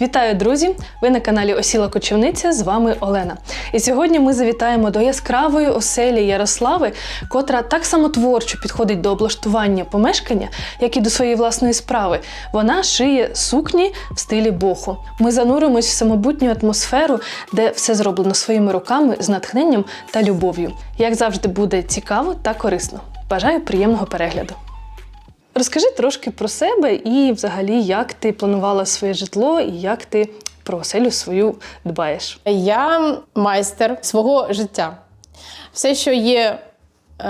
Вітаю, друзі! Ви на каналі Осіла Кочівниця. З вами Олена. І сьогодні ми завітаємо до яскравої оселі Ярослави, котра так само творчо підходить до облаштування помешкання, як і до своєї власної справи. Вона шиє сукні в стилі боху. Ми зануримось в самобутню атмосферу, де все зроблено своїми руками з натхненням та любов'ю. Як завжди, буде цікаво та корисно. Бажаю приємного перегляду. Розкажи трошки про себе і, взагалі, як ти планувала своє житло і як ти про оселю свою дбаєш. Я майстер свого життя. Все, що є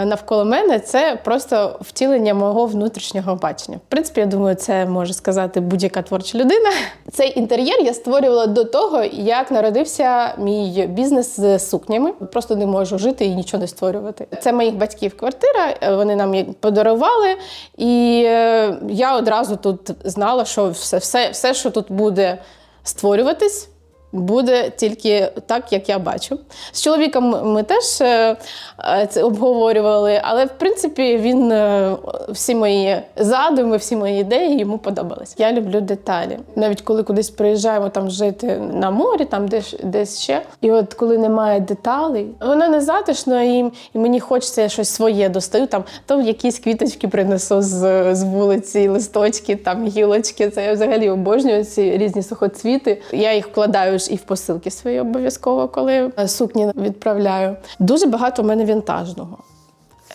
навколо мене, це просто втілення мого внутрішнього бачення. В принципі, я думаю, це може сказати будь-яка творча людина. Цей інтер'єр я створювала до того, як народився мій бізнес з сукнями. Просто не можу жити і нічого не створювати. Це моїх батьків квартира. е, Вони нам її подарували, і е, я одразу тут знала, що все, все, все що тут буде створюватись. Буде тільки так, як я бачу. З чоловіком ми теж е, е, це обговорювали, але в принципі він е, всі мої задуми, всі мої ідеї йому подобались. Я люблю деталі. Навіть коли кудись приїжджаємо там жити на морі, там десь, десь ще. І от коли немає деталей, воно не затишно, і, мені хочеться щось своє достаю. Там то якісь квіточки принесу з, з вулиці, листочки, там гілочки. Це я взагалі обожнюю ці різні сухоцвіти. Я їх вкладаю ж і в посилки свої обов'язково, коли е, сукні відправляю. Дуже багато в мене вінтажного.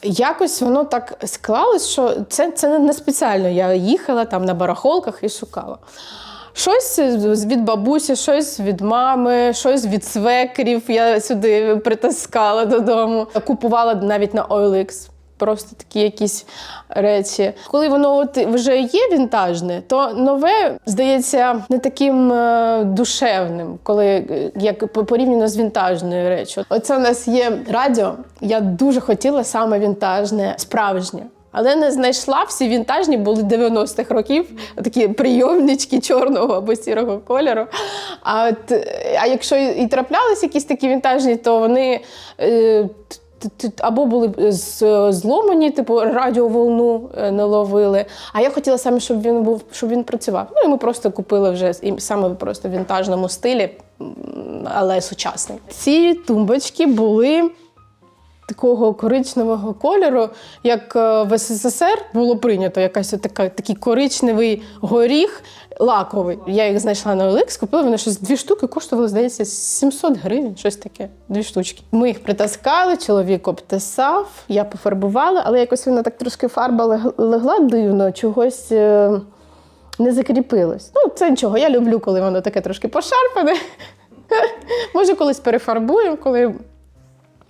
Якось воно так склалось, що це, це не спеціально. Я їхала там на барахолках і шукала. Щось від бабусі, щось від мами, щось від свекрів. Я сюди притаскала додому. Купувала навіть на OLX. Просто такі якісь речі. Коли воно от вже є вінтажне, то нове здається не таким е, душевним, коли е, як порівняно з вінтажною речю. Оце у нас є радіо. Я дуже хотіла саме вінтажне, справжнє. Але не знайшла всі вінтажні були 90-х років, такі прийомнички чорного або сірого кольору. А, от, е, а якщо і траплялись якісь такі вінтажні, то вони е, або були з- зломані, типу радіоволну е, не ловили. А я хотіла саме, щоб він був, щоб він працював. Ну і ми просто купили вже саме просто в вінтажному стилі, але сучасний. Ці тумбочки були такого коричневого кольору, як е, в СССР було прийнято якась така, такий коричневий горіх лаковий. Я їх знайшла на OLX, купила вони щось дві штуки, коштували, здається, 700 гривень, щось таке, дві штучки. Ми їх притаскали, чоловік обтесав, я пофарбувала, але якось вона так трошки фарба лег- легла дивно, чогось. е, Не закріпилось. Ну, це нічого. Я люблю, коли воно таке трошки пошарпане. Може, колись перефарбуємо, коли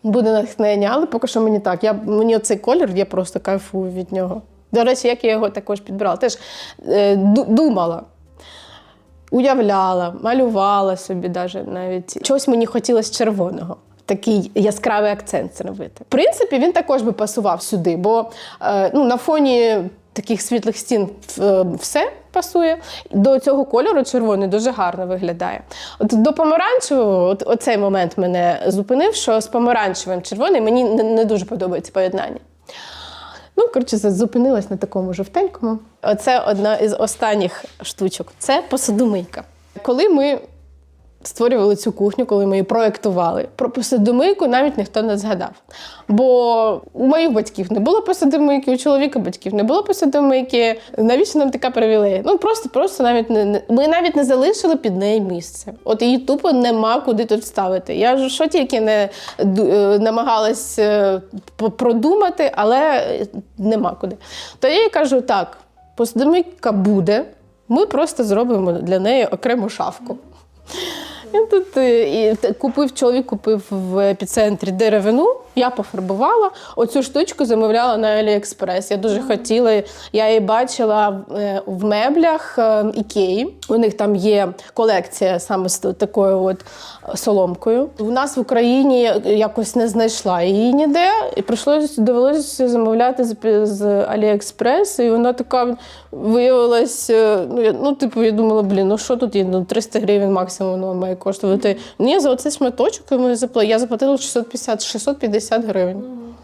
буде натхнення, але поки що мені так. Я, мені оцей колір, я просто кайфую від нього. До речі, як я його також підбирала, теж е, думала, уявляла, малювала собі даже навіть. Чогось мені хотілося червоного. Такий яскравий акцент зробити. В принципі, він також би пасував сюди, бо е, ну, на фоні таких світлих стін е, все пасує. До цього кольору червоний дуже гарно виглядає. От до помаранчевого, от оцей момент мене зупинив, що з помаранчевим червоним мені не, дуже подобається поєднання. Ну, коротше, зупинилась на такому жовтенькому. Оце одна із останніх штучок. Це посудомийка. Коли ми створювали цю кухню, коли ми її проєктували, про посудомийку навіть ніхто не згадав. Бо у моїх батьків не було посудомийки, у чоловіка батьків не було посудомийки. Навіщо нам така привілея? Ну просто, просто навіть не, ми навіть не залишили під неї місце. От її тупо нема куди тут ставити. Я ж що тільки не е, намагалась е, продумати, але е, нема куди. То я їй кажу: так, посудомийка буде. Ми просто зробимо для неї окрему шафку. І тут е, і купив чоловік, купив в епіцентрі деревину. Я пофарбувала. Оцю штучку замовляла на Аліекспрес. Я дуже хотіла. Я її бачила е, в меблях е, Ікеї. У них там є колекція саме з такою от соломкою. У нас в Україні якось не знайшла її ніде, і прийшлось довелося замовляти з, з Аліекспрес. І вона така виявилась. е, Ну, я- ну, типу, я думала, блін, ну що тут є? Ну, 300 гривень максимум воно має коштувати. Ні, за оцей шматочок я заплатила 650, 650 гривень.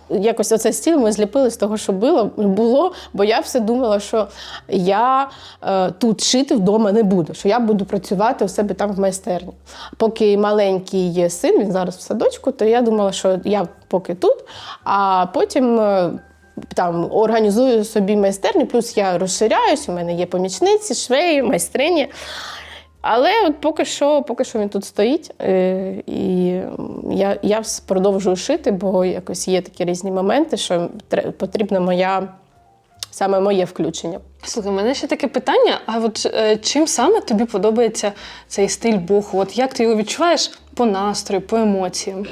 якось оцей стіль ми зліпили з того, що було, було бо я все думала, що я е, тут шити вдома не буду, що я буду працювати у себе там в майстерні. Поки маленький є син, він зараз в садочку, то я думала, що я поки тут, а потім. е, Там організую собі майстерню, плюс я розширяюсь, у мене є помічниці, швеї, майстрині. Але от поки що, поки що він тут стоїть, е, і я, я продовжую шити, бо якось є такі різні моменти, що потрібна моя саме моє включення. Слухай, у мене ще таке питання: а от е, чим саме тобі подобається цей стиль боху? От як ти його відчуваєш по настрою, по емоціям?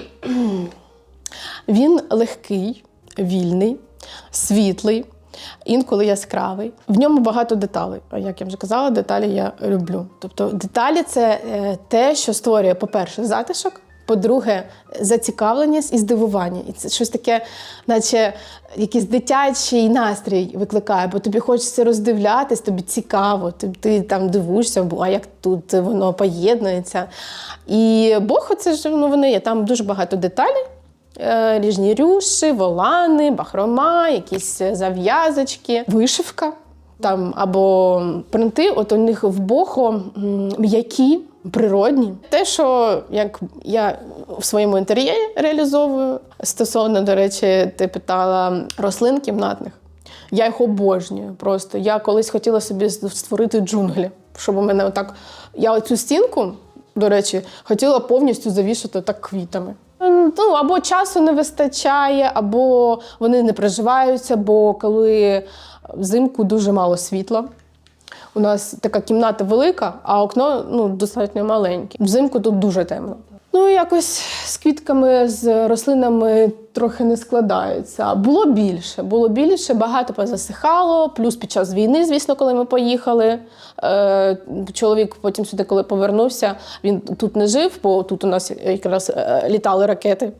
Він легкий, вільний, світлий, інколи яскравий. В ньому багато деталей. Як я вже казала, деталі я люблю. Тобто, деталі це е, те, що створює, по-перше, затишок. По-друге, зацікавленість і здивування. І це щось таке, наче якийсь дитячий настрій викликає, бо тобі хочеться роздивлятись, тобі цікаво, ти, ти там дивишся, бо, а як тут воно поєднується. І бохо, це ж ну, вони є. Там дуже багато деталей. Е, Різні рюші, волани, бахрома, якісь зав'язочки, вишивка там або принти. От у них в бохо м'які, природні. Те, що як я в своєму інтер'єрі реалізовую, стосовно, до речі, ти питала рослин кімнатних. Я їх обожнюю просто. Я колись хотіла собі створити джунглі, щоб у мене отак. Я оцю стінку, до речі, хотіла повністю завішати так квітами. Ну, або часу не вистачає, або вони не проживаються, бо коли взимку дуже мало світла. У нас така кімната велика, а окно ну, достатньо маленьке. Взимку тут дуже темно. Ну, якось з квітками, з рослинами трохи не складається. Було більше, було більше, багато позасихало. Плюс під час війни, звісно, коли ми поїхали. Е, чоловік потім сюди, коли повернувся, він тут не жив, бо тут у нас якраз е, літали ракети.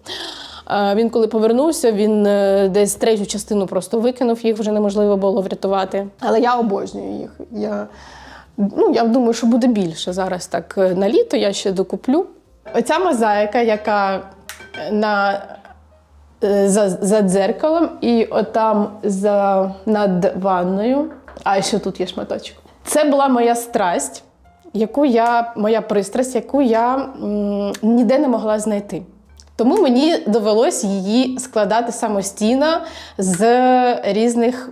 Е, Він, коли повернувся, він десь третю частину просто викинув, їх вже неможливо було врятувати. Але я обожнюю їх. Я, ну, я думаю, що буде більше зараз. Так на літо я ще докуплю. Оця мозаїка, яка на, е, за, за дзеркалом, і отам за, над ванною, а ще тут є шматочок. Це була моя страсть, яку я, моя пристрасть, яку я м, ніде не могла знайти. Тому мені довелось її складати самостійно з різних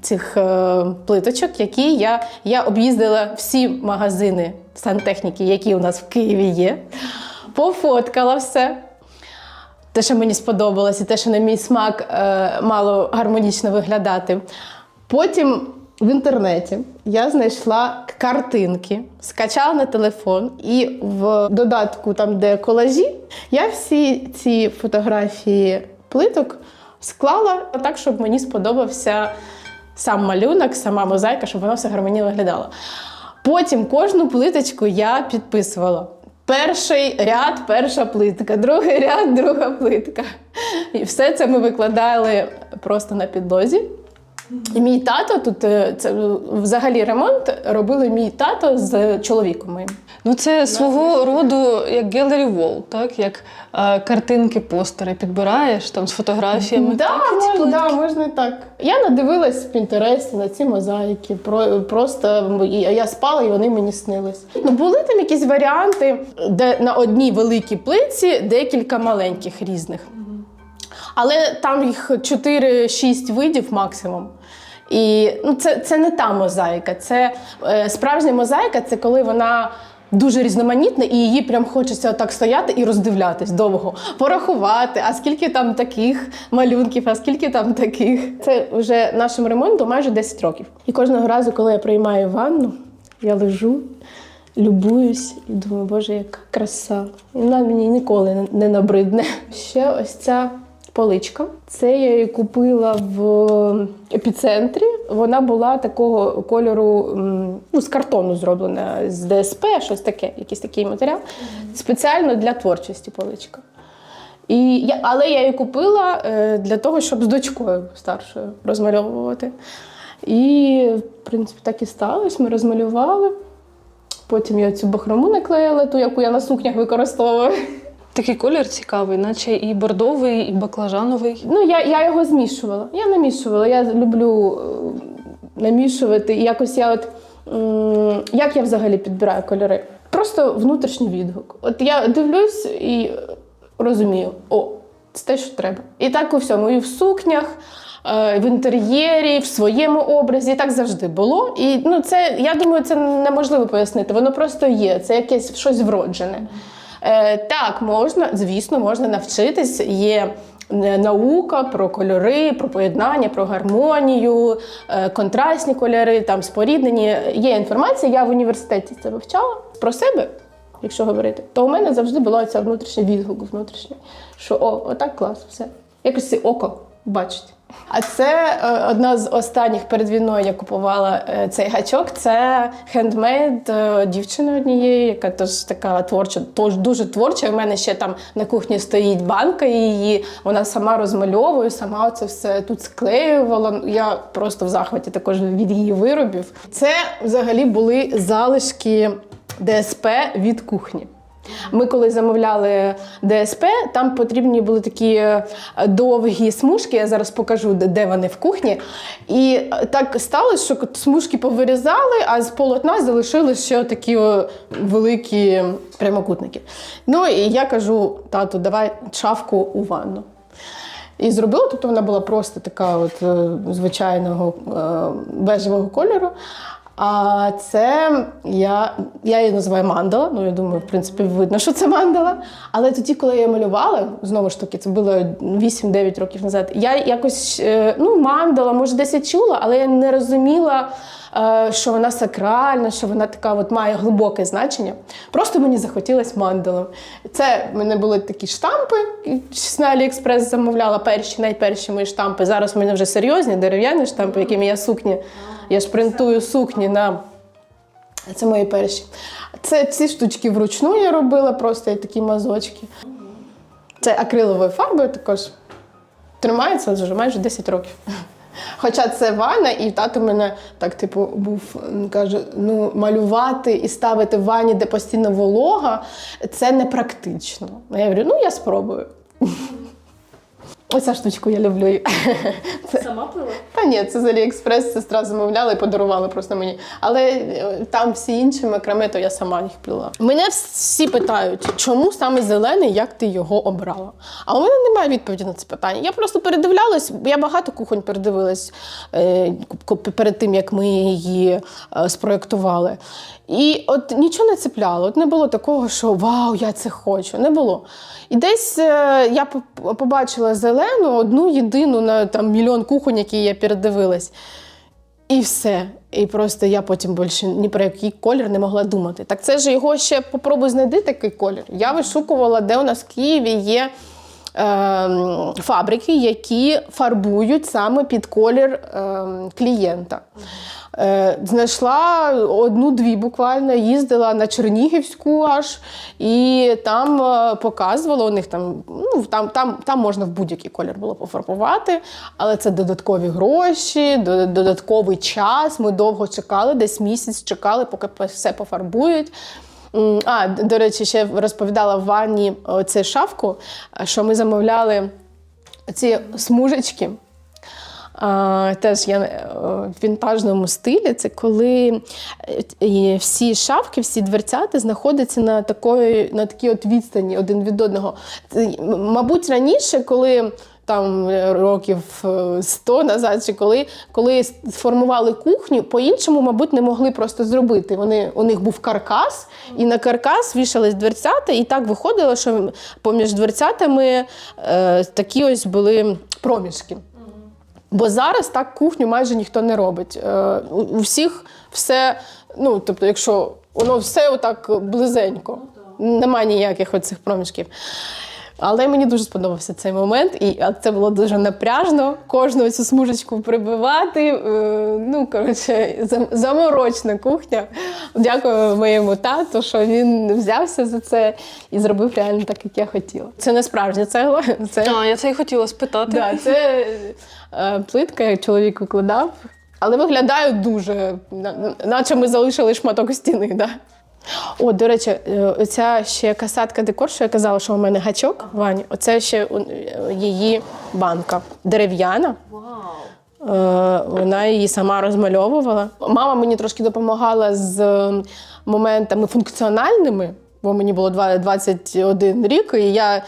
цих е, плиточок, які я, я об'їздила всі магазини сантехніки, які у нас в Києві є. Пофоткала все. Те, що мені сподобалось, і те, що на мій смак е, мало гармонічно виглядати. Потім в інтернеті я знайшла картинки, скачала на телефон, і в додатку, там, де колажі, я всі ці фотографії плиток склала так, щоб мені сподобався сам малюнок, сама мозаїка, щоб воно все гармонійно виглядало. Потім кожну плиточку я підписувала. Перший ряд, перша плитка, другий ряд, друга плитка. І все це ми викладали просто на підлозі. І мій тато тут е, це взагалі ремонт робили мій тато з чоловіком моїм. Ну, це свого роду як gallery wall, так? Як е, картинки, постери підбираєш там з фотографіями. Да, так, можна, да, можна і так. Я надивилась в Пінтересті на ці мозаїки. Про, просто я спала, і вони мені снились. Ну, були там якісь варіанти, де на одній великій плитці декілька маленьких різних. Але там їх 4-6 видів максимум. І ну, це, це не та мозаїка. Це е, справжня мозаїка це коли вона дуже різноманітна, і її прям хочеться отак стояти і роздивлятись довго, порахувати, а скільки там таких малюнків, а скільки там таких. Це вже нашому ремонту майже 10 років. І кожного разу, коли я приймаю ванну, я лежу. Любуюсь і думаю, боже, яка краса. Вона мені ніколи не набридне. Ще ось ця поличка. Це я її купила в епіцентрі. Вона була такого кольору, ну, з картону зроблена, з ДСП, щось таке, якийсь такий матеріал. Спеціально для творчості поличка. І я, але я її купила е, для того, щоб з дочкою старшою розмальовувати. І, в принципі, так і сталося. Ми розмалювали. Потім я цю бахрому наклеїла, ту, яку я на сукнях використовую. Такий колір цікавий, наче і бордовий, і баклажановий. Ну, я, я його змішувала. Я намішувала. Я люблю е, намішувати. Якось я от. Як я взагалі підбираю кольори? Просто внутрішній відгук. От я дивлюсь і розумію, о, це те, що треба. І так у всьому, і в сукнях, е, в інтер'єрі, в своєму образі. Так завжди було. І ну, це, я думаю, це неможливо пояснити. Воно просто є. Це якесь щось вроджене. Е, так, можна, звісно, можна навчитись. Є е, наука про кольори, про поєднання, про гармонію, е, контрастні кольори, там споріднені. Є інформація. Я в університеті це вивчала про себе. Якщо говорити, то у мене завжди була ця внутрішня відгук внутрішній, що о, отак клас, все. Якось це око бачить. А це е, одна з останніх перед війною я купувала е, цей гачок. Це хендмейд дівчини однієї, яка теж така творча, тож дуже творча. У мене ще там на кухні стоїть банка її. Вона сама розмальовує, сама це все тут склеювала. Я просто в захваті також від її виробів. Це взагалі були залишки ДСП від кухні. Ми коли замовляли ДСП, там потрібні були такі е, довгі смужки. Я зараз покажу, де- вони в кухні. І е, так сталося, що смужки повирізали, а з полотна залишили ще такі великі прямокутники. Ну і я кажу: тату, давай шафку у ванну. І зробила, тобто вона була просто така от е, звичайного бежевого кольору. А це я, я її називаю мандала. Ну, я думаю, в принципі, видно, що це мандала. Але тоді, коли я малювала, знову ж таки, це було 8-9 років назад, я якось е, ну, мандала, може, десь чула, але я не розуміла, е, що вона сакральна, що вона така от має глибоке значення. Просто мені захотілося мандалом. Це в мене були такі штампи, на Аліекспрес замовляла перші, найперші мої штампи. Зараз в мене вже серйозні дерев'яні штампи, якими я сукні. Я ж принтую сукні на це мої перші. Це ці штучки вручну я робила, просто і такі мазочки. Це акриловою фарбою також тримається вже майже 10 років. Хоча це ванна, і тато мене так, типу, був каже: ну, малювати і ставити в ванні, де постійно волога, це непрактично. А я говорю, ну я спробую. Оця штучку я люблю. Сама пила? Та ні, це з Аліекспрес сестра замовляла і подарувала просто мені. Але е, там всі інші макраме, то я сама їх плела. Мене всі питають, чому саме зелений, як ти його обрала? А у мене немає відповіді на це питання. Я просто передивлялась, я багато кухонь передивилась е, перед тим, як ми її е, спроєктували. І от нічого не цепляло. От не було такого, що вау, я це хочу. Не було. І десь я побачила зелену, одну єдину на там мільйон кухонь, які я передивилась. І все. І просто я потім більше ні про який колір не могла думати. Так це ж його ще попробуй знайти такий колір. Я вишукувала, де у нас в Києві є е, фабрики, які фарбують саме під колір е, клієнта. Е, знайшла одну-дві буквально, їздила на Чернігівську аж, і там е, показувала у них там, ну, там, там, там можна в будь-який колір було пофарбувати, але це додаткові гроші, додатковий час. Ми довго чекали, десь місяць чекали, поки все пофарбують. А, до речі, ще розповідала в ванні оцю шафку, е, що ми замовляли ці смужечки. Теж я е, в вінтажному стилі. Це коли е, всі шафки, всі дверцята знаходяться на такої, на такій от відстані один від одного. Мабуть, раніше, коли. Там е, років е, 100 назад, чи коли, коли сформували кухню, по-іншому, мабуть, не могли просто зробити. Вони, у них був каркас, і на каркас вішались дверцята, і так виходило, що поміж дверцятами е, такі ось були проміжки. Бо зараз так кухню майже ніхто не робить. Е, у, у всіх все, ну тобто, якщо воно все отак близенько, немає ніяких оцих проміжків. Але мені дуже сподобався цей момент, і це було дуже напряжно. Кожну цю смужечку прибивати. Е, ну, коротше, заморочна кухня. Дякую моєму тату, що він взявся за це і зробив реально так, як я хотіла. Це не справжня цегла, це А, я це і хотіла спитати. Да, це е, плитка, як чоловік викладав. Але виглядає дуже, наче ми залишили шматок стіни. Да? О, до речі, е, оця ще касатка декор, що я казала, що у мене гачок Вані, оце ще е, її банка дерев'яна. Е, Вона її сама розмальовувала. Мама мені трошки допомагала з моментами функціональними. Бо мені було 21 рік, і я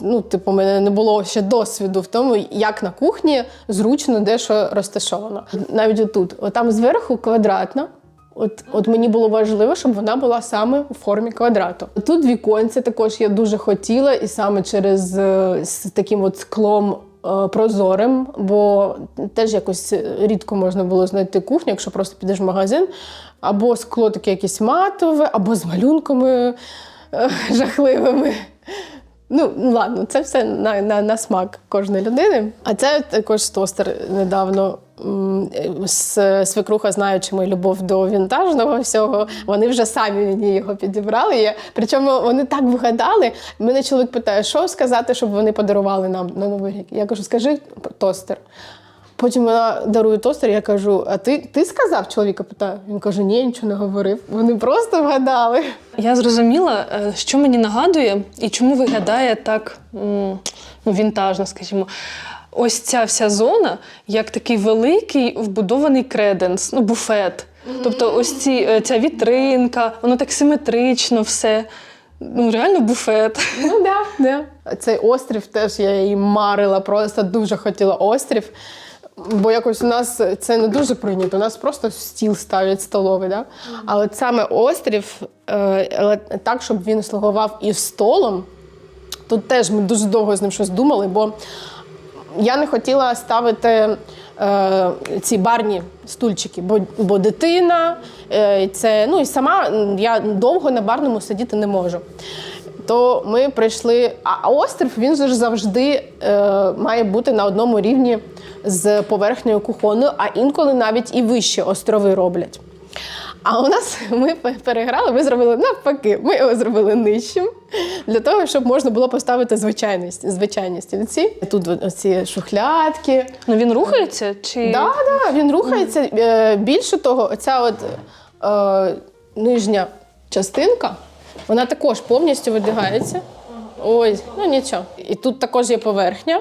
ну, типу, мене не було ще досвіду в тому, як на кухні зручно де що розташовано. Навіть отут, отам зверху квадратна. От, от мені було важливо, щоб вона була саме у формі квадрату. Тут віконце також я дуже хотіла, і саме через е, з таким от склом е, прозорим, бо теж якось рідко можна було знайти кухню, якщо просто підеш в магазин, або скло таке якесь матове, або з малюнками е, жахливими. Ну, ладно, це все на, на, на смак кожної людини. А це також тостер недавно. З Свекруха, знаючи мою любов до вінтажного всього, вони вже самі мені його підібрали. Я, причому вони так вигадали. Мене чоловік питає, що сказати, щоб вони подарували нам на Новий рік. Я кажу, скажи тостер. Потім вона дарує тостер, я кажу: а ти, ти сказав? Чоловіка питає. Він каже, ні, нічого не говорив. Вони просто вгадали. Я зрозуміла, е, що мені нагадує і чому виглядає так ну, вінтажно, скажімо. Ось ця вся зона, як такий великий вбудований креденс, ну, буфет. Тобто, ось ці, е, ця вітринка, воно так симетрично все. Ну, реально буфет. Ну да, да. Цей острів теж я її марила, просто дуже хотіла острів. Бо якось у нас це не дуже прийнято. У нас просто стіл ставлять столовий. Да? А от саме острів, е, але так, щоб він слугував і столом. Тут теж ми дуже довго з ним щось думали, бо я не хотіла ставити е, ці барні стульчики, бо, бо дитина, е, це, ну і сама я довго на барному сидіти не можу. То ми прийшли. А острів він же завжди е, має бути на одному рівні з поверхнею кухонною, а інколи навіть і вище острови роблять. А у нас ми переграли, ми зробили навпаки. Ми його зробили нижчим для того, щоб можна було поставити звичайні, звичайні стільці. Тут оці шухлядки. Ну він рухається? Чи... Да, да, він рухається. Е, Більше того, оця от е, нижня частинка, вона також повністю видвигається. Ой, ну нічого. І тут також є поверхня.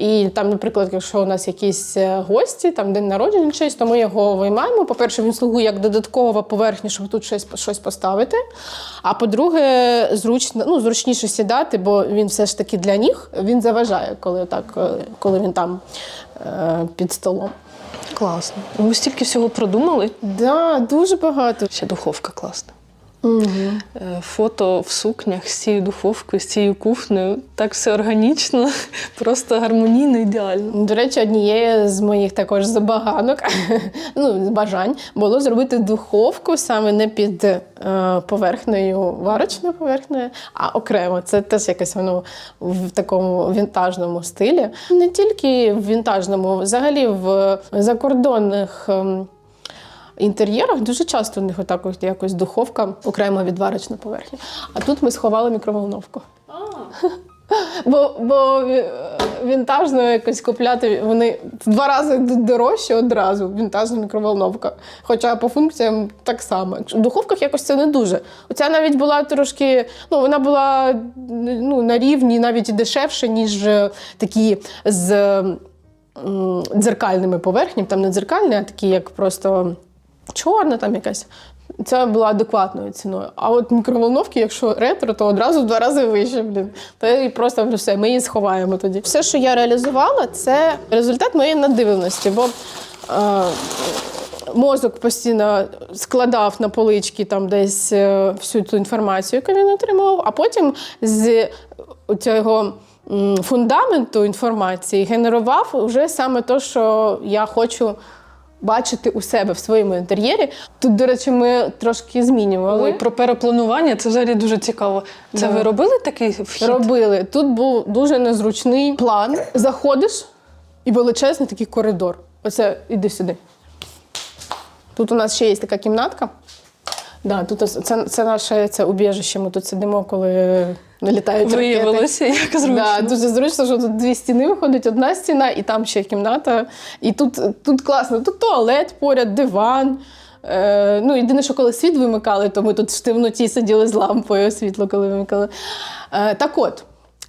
І там, наприклад, якщо у нас якісь е, гості, там день народження чийсь, то ми його виймаємо. По-перше, він слугує як додаткова поверхня, щоб тут щось, щось поставити. А по-друге, зручно, ну, зручніше сідати, бо він все ж таки для ніг він заважає, коли, так, е, коли він там е, під столом. Класно. Ви стільки всього продумали. Да, дуже багато. Ще духовка класна. Угу. Фото в сукнях з цією духовкою, з цією кухнею. Так все органічно, просто гармонійно, ідеально. До речі, однією з моїх також забаганок, ну, бажань, було зробити духовку саме не під е, поверхнею, варочною поверхнею, а окремо. Це теж якось воно в такому вінтажному стилі. Не тільки в вінтажному, взагалі в закордонних. Інтер'єрах дуже часто у них отак от якось духовка окремо від варочної поверхні. А тут ми сховали мікроволновку. Бо, бо вінтажно якось купляти вони в два рази дорожче одразу. Вінтажна мікроволновка. Хоча по функціям так само. В духовках якось це не дуже. Оця навіть була трошки, ну вона була ну, на рівні навіть і дешевше, ніж е, такі з дзеркальними поверхнями. Там не дзеркальні, а такі, як просто чорна там якась. Це була адекватною ціною. А от мікроволновки, якщо ретро, то одразу в два рази вище. Блін. То і просто все, ми її сховаємо тоді. Все, що я реалізувала, це результат моєї надивленості. Бо е, мозок постійно складав на полички там десь е, всю ту інформацію, яку він отримував, а потім з цього фундаменту інформації генерував вже саме те, що я хочу бачити у себе в своєму інтер'єрі. Тут, до речі, ми трошки змінювали. Ой, про перепланування це взагалі дуже цікаво. Це Да. ви робили такий вхід? Робили. Тут був дуже незручний план. Заходиш і величезний такий коридор. Оце іди сюди. Тут у нас ще є така кімнатка. Да, тут це, це наше це убіжище. Ми тут сидимо, коли налітають ракети. Виявилося, як зручно. Да, дуже зручно, що тут дві стіни виходить, одна стіна, і там ще кімната. І тут, тут класно. Тут туалет поряд, диван, Е, ну, єдине, що коли світ вимикали, то ми тут в темноті сиділи з лампою світло, коли вимикали. Е, так от,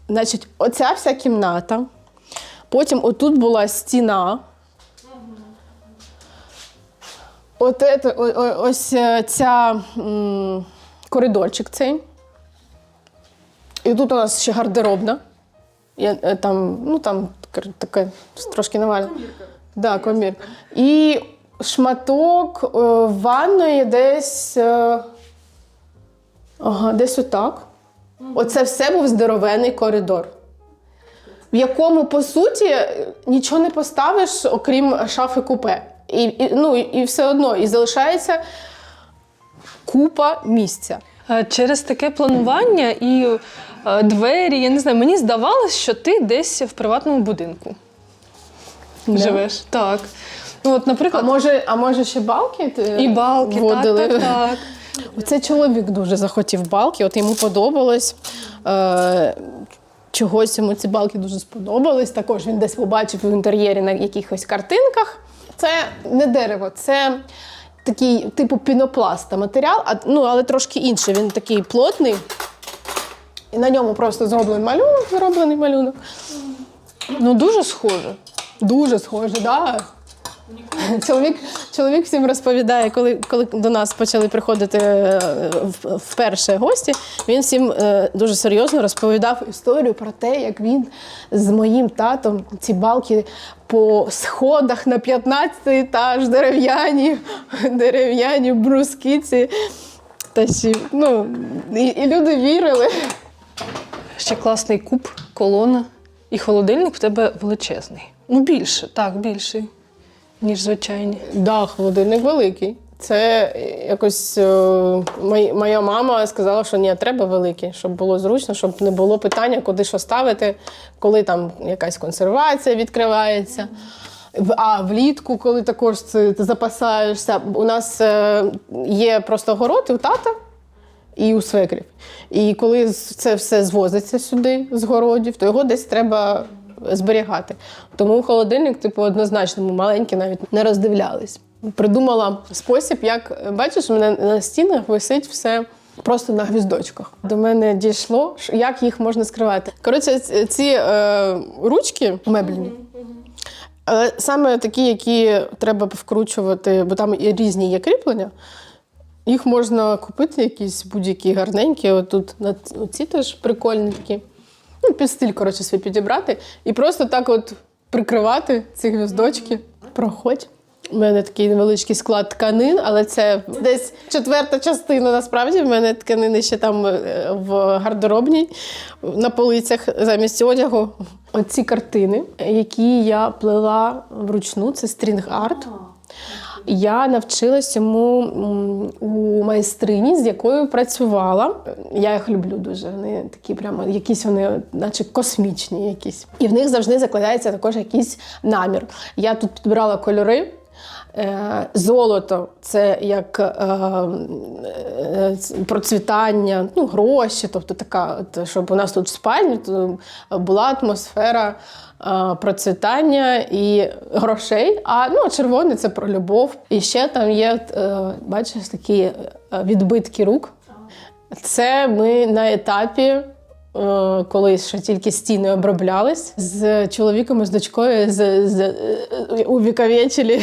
значить, оця вся кімната. Потім отут була стіна. От о- ось е, ця коридорчик цей. І тут у нас ще гардеробна. Я, е, там, ну, там таке трошки навально. Да, комір. І шматок е, ванної десь. Е, ага, десь отак. Оце все був здоровений коридор. В якому, по суті, нічого не поставиш, окрім шафи купе. І, і, ну, і все одно, і залишається купа місця. Е, Через таке планування і двері, я не знаю, мені здавалось, що ти десь в приватному будинку Да. живеш. Так. Ну, от, А може, а може ще балки? е, і балки, вводили? так, так, так. Оце чоловік дуже захотів балки, от йому подобалось. Е, чогось йому ці балки дуже сподобались. Також він десь побачив в інтер'єрі на якихось картинках. Це не дерево, це такий типу пінопласта матеріал, а, ну, але трошки інший. Він такий плотний. І на ньому просто зроблений малюнок, зроблений малюнок. Ну, дуже схоже. Дуже схоже, так. Да. Чоловік, чоловік всім розповідає, коли, коли до нас почали приходити е, вперше гості, він всім е, дуже серйозно розповідав історію про те, як він з моїм татом ці балки по сходах на 15 етаж, дерев'яні, дерев'яні брускиці. Тащив. Ну, і, і люди вірили. Ще класний куб, колона і холодильник в тебе величезний. Ну, більше, так, більший, ніж звичайні. Да, холодильник великий. Це якось е, мої- моя мама сказала, що ні, треба великий, щоб було зручно, щоб не було питання, куди що ставити, коли там якась консервація відкривається. А влітку, коли також ти запасаєшся, у нас е, є просто город і у тата і у свекрів. І коли це все звозиться сюди з городів, то його десь треба зберігати. Тому холодильник, типу, однозначно, ми маленькі навіть не роздивлялись. Придумала спосіб, як бачиш, у мене на стінах висить все. Просто на гвіздочках. До мене дійшло, як їх можна скривати. Коротше, ці е, ручки меблі, але саме такі, які треба вкручувати, бо там і різні є кріплення. Їх можна купити якісь будь-які гарненькі. От тут на ц- теж прикольні такі. Ну, під стиль, коротше, свій підібрати. І просто так от прикривати ці гвіздочки. Проходь. У мене такий невеличкий склад тканин, але це десь четверта частина. Насправді в мене тканини ще там е, в гардеробній на полицях замість одягу. Оці картини, які я плела вручну, це стрінг-арт. Я навчилась йому у майстрині, з якою працювала. Я їх люблю дуже. Вони такі прямо якісь вони, наче космічні, якісь. І в них завжди закладається також якийсь намір. Я тут підбирала кольори. Е, Золото це як е, е, процвітання, ну, гроші, тобто така, щоб у нас тут в спальні була атмосфера процвітання і грошей. А ну, червоне це про любов. І ще там є, е, бачиш, такі е, відбитки рук. Це ми на етапі, е, коли ще тільки стіни оброблялись, з чоловіком і з дочкою з, з, е, увіковічили.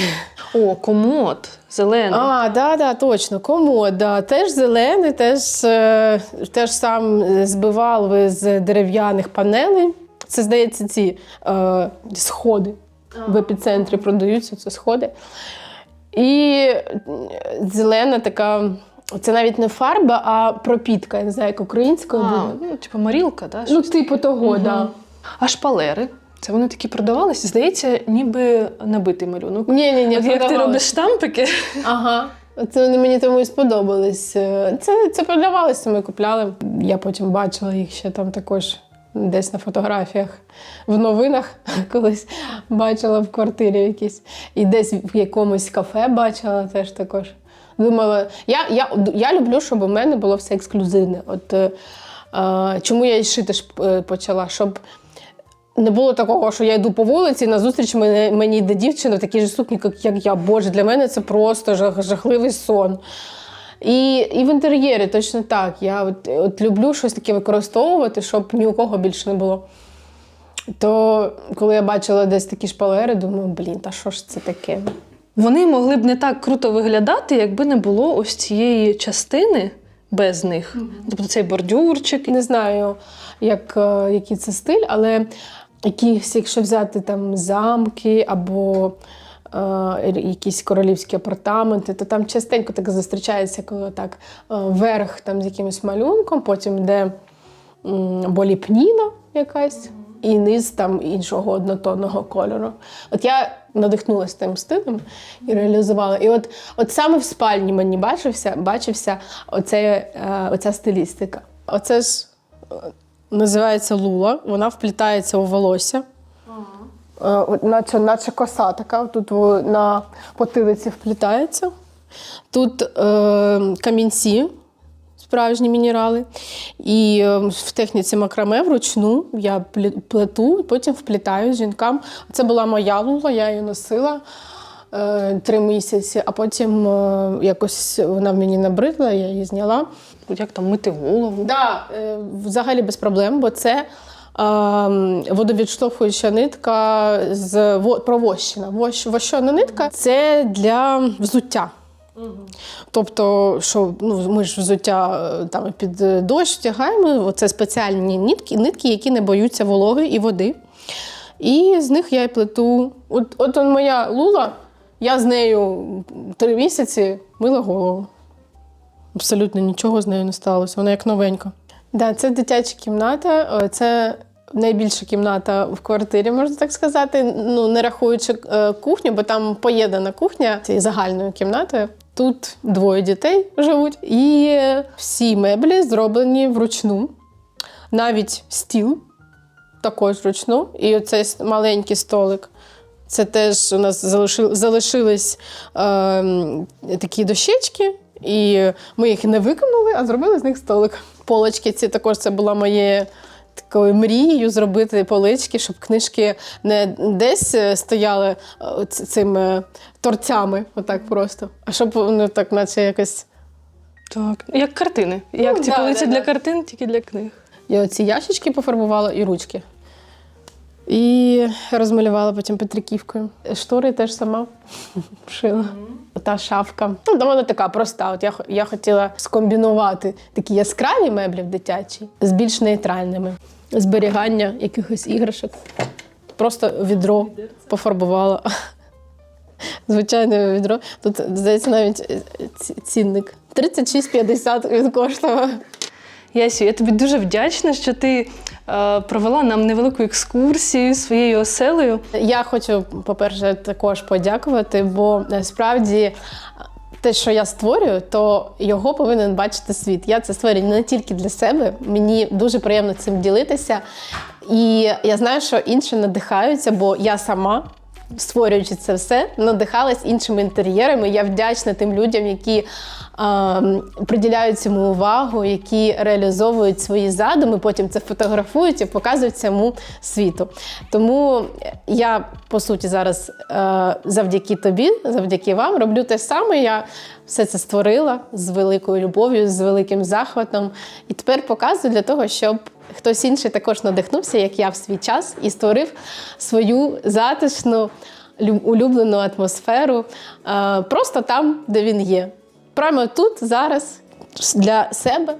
О, комод, зелений. А, да, да, точно, комод, да. Теж зелений, теж, е, теж сам збивав ви з дерев'яних панелей. Це, здається, ці е, сходи в епіцентрі продаються, це сходи. І зелена така, це навіть не фарба, а пропітка, я не знаю, як українською А, буде. ну, типу Марілка, да? Ну, щось? типу того, так. Да. А шпалери? Це вони такі продавалися, здається, ніби набитий малюнок. Ні, ні, ні, От як ти робиш штампики, Ага. Це вони мені тому і сподобались. Це, це продавалося, ми купляли. Я потім бачила їх ще там також десь на фотографіях в новинах колись бачила в квартирі якісь. І десь в якомусь кафе бачила теж також. Думала, я, я, я люблю, щоб у мене було все ексклюзивне. От е, чому я і шити е, почала? Щоб Не було такого, що я йду по вулиці, на зустріч мені, мені йде дівчина в такій же сукні, як я. Боже, для мене це просто жах, жахливий сон. І, і в інтер'єрі точно так. Я от, от люблю щось таке використовувати, щоб ні у кого більше не було. То коли я бачила десь такі шпалери, думаю, блін, та що ж це таке? Вони могли б не так круто виглядати, якби не було ось цієї частини без них. Тобто цей бордюрчик. Не знаю, як, е, який це стиль, але якісь, якщо взяти там замки або якісь королівські апартаменти, то там частенько так зустрічається, коли так е, верх там з якимось малюнком, потім йде м, або ліпніна якась. І низ там іншого однотонного кольору. От я надихнулася тим стилем і реалізувала. І от, от саме в спальні мені бачився, бачився оце, е, оця стилістика. Оце ж е, називається лула, вона вплітається у волосся. Е, Наче, наче коса така, тут на потилиці вплітається. Тут е, камінці, справжні мінерали. І е, в техніці макраме вручну я плету, потім вплітаю жінкам. Це була моя лула, я її носила е, три місяці, а потім якось вона мені набридла, я її зняла. Як там мити голову? Да, е, взагалі без проблем, бо це водовідштовхуюча нитка з во- провощена. Вощена нитка це для взуття. Тобто, що ну, ми ж взуття е, там під е, дощ втягаємо, це спеціальні нитки, нитки, які не боються вологи і води. І з них я й плету. От, от он моя лула, я з нею три місяці мила голову. Абсолютно нічого з нею не сталося. Вона як новенька. Да, це дитяча кімната. Е, Це найбільша кімната в квартирі, можна так сказати. Ну, не рахуючи е, кухню, бо там поєднана кухня цією загальною кімнатою. Тут двоє дітей живуть, і всі меблі зроблені вручну. Навіть стіл також вручну. І оцей маленький столик. Це теж у нас залиши, залишились е, такі дощечки, і ми їх не виконали, а зробили з них столик. Полочки ці також це була моє такою мрією зробити полички, щоб книжки не десь е, стояли е, цими торцями, отак просто, а щоб ну так, наче якось. Так. Як картини. Як ці да, полиці да, для да. картин, тільки для книг. Я оці ящички пофарбувала і ручки. І розмалювала потім петриківкою. Штори теж сама шила. Та шафка. Ну, вона така проста. От я, я хотіла скомбінувати такі яскраві меблі в дитячі з більш нейтральними. Зберігання якихось іграшок. Просто відро пофарбувала. Звичайне відро. Тут, здається, навіть е, ці- цінник. 36,50 він коштував. Ясю, я тобі дуже вдячна, що ти е, провела нам невелику екскурсію своєю оселею. Я хочу, по-перше, також подякувати, бо насправді те, що я створюю, то його повинен бачити світ. Я це створюю не тільки для себе. Мені дуже приємно цим ділитися. І я знаю, що інші надихаються, бо я сама. Створюючи це все, надихалась іншими інтер'єрами. Я вдячна тим людям, які ем, приділяють цьому увагу, які реалізовують свої задуми, потім це фотографують і показують цьому світу. Тому я по суті зараз е, завдяки тобі, завдяки вам, роблю те саме. Я все це створила з великою любов'ю, з великим захватом. І тепер показую для того, щоб хтось інший також надихнувся, як я в свій час, і створив свою затишну, улюблену атмосферу е, просто там, де він є. Прямо тут, зараз, для себе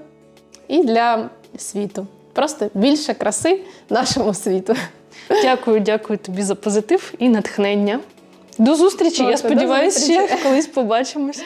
і для світу. Просто більше краси нашому світу. Дякую, дякую тобі за позитив і натхнення. До зустрічі. Я сподіваюся, ще колись побачимось.